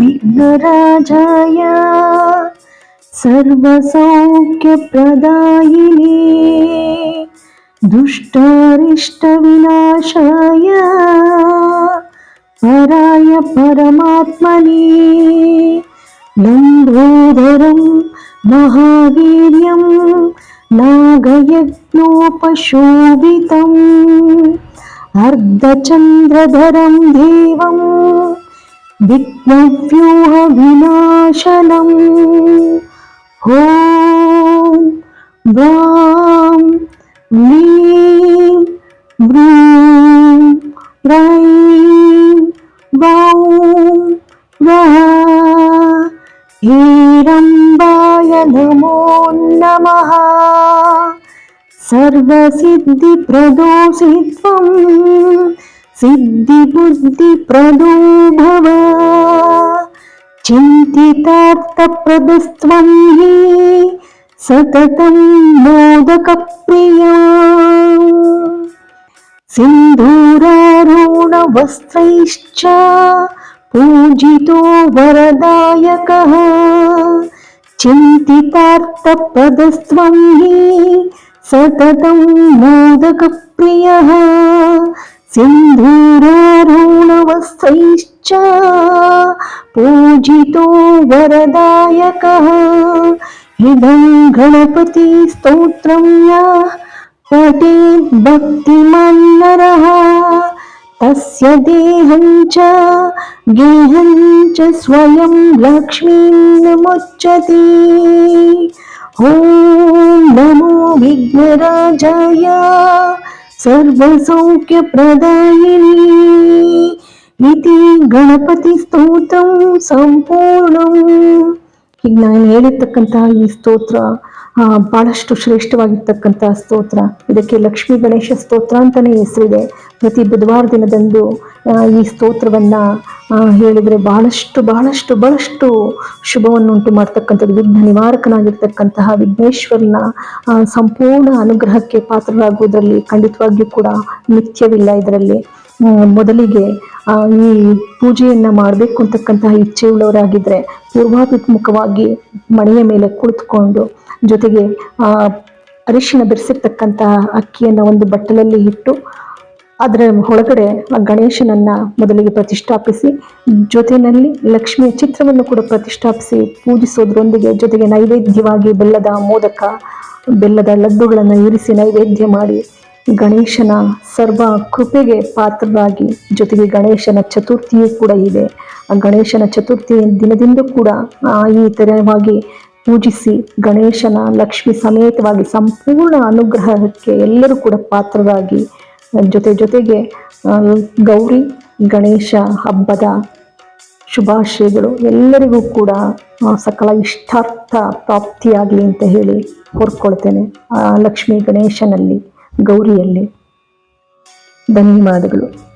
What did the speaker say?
विघ्नराजाय सर्वसौख्यप्रदायिने दुष्टारिष्टविनाशाय पराय परमात्मने लम्बोदरं महावीर्यं नागयज्ञोपशोभितम् अर्धचन्द्रधरं देवं विघ्नव्यूहविनाशनम् ॐ वां लीं ब्रूं ह्रैं वौं वः हेरम्बाय नमो नमः सर्वसिद्धिप्रदो सिद्ध्वं सिद्धिबुद्धिप्रदो भव चिन्तितार्थप्रदस्त्वं हि सततं मोदकप्रिया सिन्दूरारूढवस्त्रैश्च पूजितो वरदायकः चिन्तितार्थप्रदस्त्वं हि సతతం మోదక ప్రియ సింధూరారుణవస్థైశ్చ పూజితో వరదాయక ఇదం గణపతి స్తోత్రం యా పటే భక్తిమన్నర తస్య దేహం చ గేహం చ స్వయం లక్ష్మీన్ ముచ్చతి ॐ नमो विघ्नराजाय सर्वसौख्यप्रदायिनी इति ಗಣಪತಿ ಸ್ತೋತ್ರಂ ಸಂಪೂರ್ಣಂ ಈಗ ನಾನು ಹೇಳಿರ್ತಕ್ಕಂತಹ ಈ ಸ್ತೋತ್ರ ಆ, ಬಹಳಷ್ಟು ಶ್ರೇಷ್ಠವಾಗಿರ್ತಕ್ಕಂಥ ಸ್ತೋತ್ರ ಇದಕ್ಕೆ ಲಕ್ಷ್ಮೀ ಗಣೇಶ ಸ್ತೋತ್ರ ಅಂತಾನೆ ಹೆಸರಿದೆ ಪ್ರತಿ ಬುಧವಾರ ದಿನದಂದು ಆ, ಈ ಸ್ತೋತ್ರವನ್ನ ಆ, ಹೇಳಿದ್ರೆ ಬಹಳಷ್ಟು ಬಹಳಷ್ಟು ಬಹಳಷ್ಟು ಶುಭವನ್ನುಂಟು ಮಾಡ್ತಕ್ಕಂಥದ್ದು, ವಿಘ್ನ ನಿವಾರಕನಾಗಿರ್ತಕ್ಕಂತಹ ವಿಘ್ನೇಶ್ವರನ ಸಂಪೂರ್ಣ ಅನುಗ್ರಹಕ್ಕೆ ಪಾತ್ರರಾಗುವುದರಲ್ಲಿ ಖಂಡಿತವಾಗಿಯೂ ಕೂಡ ನಿತ್ಯವಿಲ್ಲ ಇದರಲ್ಲಿ. ಮೊದಲಿಗೆ ಈ ಪೂಜೆಯನ್ನು ಮಾಡಬೇಕು ಅಂತಕ್ಕಂತಹ ಇಚ್ಛೆಯುಳ್ಳವರಾಗಿದ್ರೆ ಪೂರ್ವಾಭಿಮುಖವಾಗಿ ಮನೆಯ ಮೇಲೆ ಕುಳಿತುಕೊಂಡು ಜೊತೆಗೆ ಅರಿಶಿನ ಬೆರೆಸಿರ್ತಕ್ಕಂತಹ ಅಕ್ಕಿಯನ್ನು ಒಂದು ಬಟ್ಟಲಲ್ಲಿ ಇಟ್ಟು ಅದರ ಒಳಗಡೆ ಆ ಗಣೇಶನನ್ನ ಮೊದಲಿಗೆ ಪ್ರತಿಷ್ಠಾಪಿಸಿ, ಜೊತೆಯಲ್ಲಿ ಲಕ್ಷ್ಮಿಯ ಚಿತ್ರವನ್ನು ಕೂಡ ಪ್ರತಿಷ್ಠಾಪಿಸಿ ಪೂಜಿಸೋದ್ರೊಂದಿಗೆ ಜೊತೆಗೆ ನೈವೇದ್ಯವಾಗಿ ಬೆಲ್ಲದ ಮೋದಕ, ಬೆಲ್ಲದ ಲಡ್ಡುಗಳನ್ನು ಇರಿಸಿ ನೈವೇದ್ಯ ಮಾಡಿ ಗಣೇಶನ ಸರ್ವ ಕೃಪೆಗೆ ಪಾತ್ರರಾಗಿ ಜೊತೆಗೆ ಗಣೇಶನ ಚತುರ್ಥಿಯೂ ಕೂಡ ಇದೆ. ಆ ಗಣೇಶನ ಚತುರ್ಥಿ ದಿನದಿಂದ ಕೂಡ ಈ ತರವಾಗಿ ಪೂಜಿಸಿ ಗಣೇಶನ ಲಕ್ಷ್ಮಿ ಸಮೇತವಾಗಿ ಸಂಪೂರ್ಣ ಅನುಗ್ರಹಕ್ಕೆ ಎಲ್ಲರೂ ಕೂಡ ಪಾತ್ರರಾಗಿ ಜೊತೆ ಜೊತೆಗೆ ಗೌರಿ, ಗಣೇಶ ಹಬ್ಬದ ಶುಭಾಶಯಗಳು ಎಲ್ಲರಿಗೂ ಕೂಡ ಸಕಲ ಇಷ್ಟಾರ್ಥ ಪ್ರಾಪ್ತಿಯಾಗಲಿ ಅಂತ ಹೇಳಿ ಕೋರ್ಕೊಳ್ತೇನೆ. ಲಕ್ಷ್ಮೀ ಗಣೇಶನಲ್ಲಿ, ಗೌರಿಯಲ್ಲಿ. ಧನ್ಯವಾದಗಳು.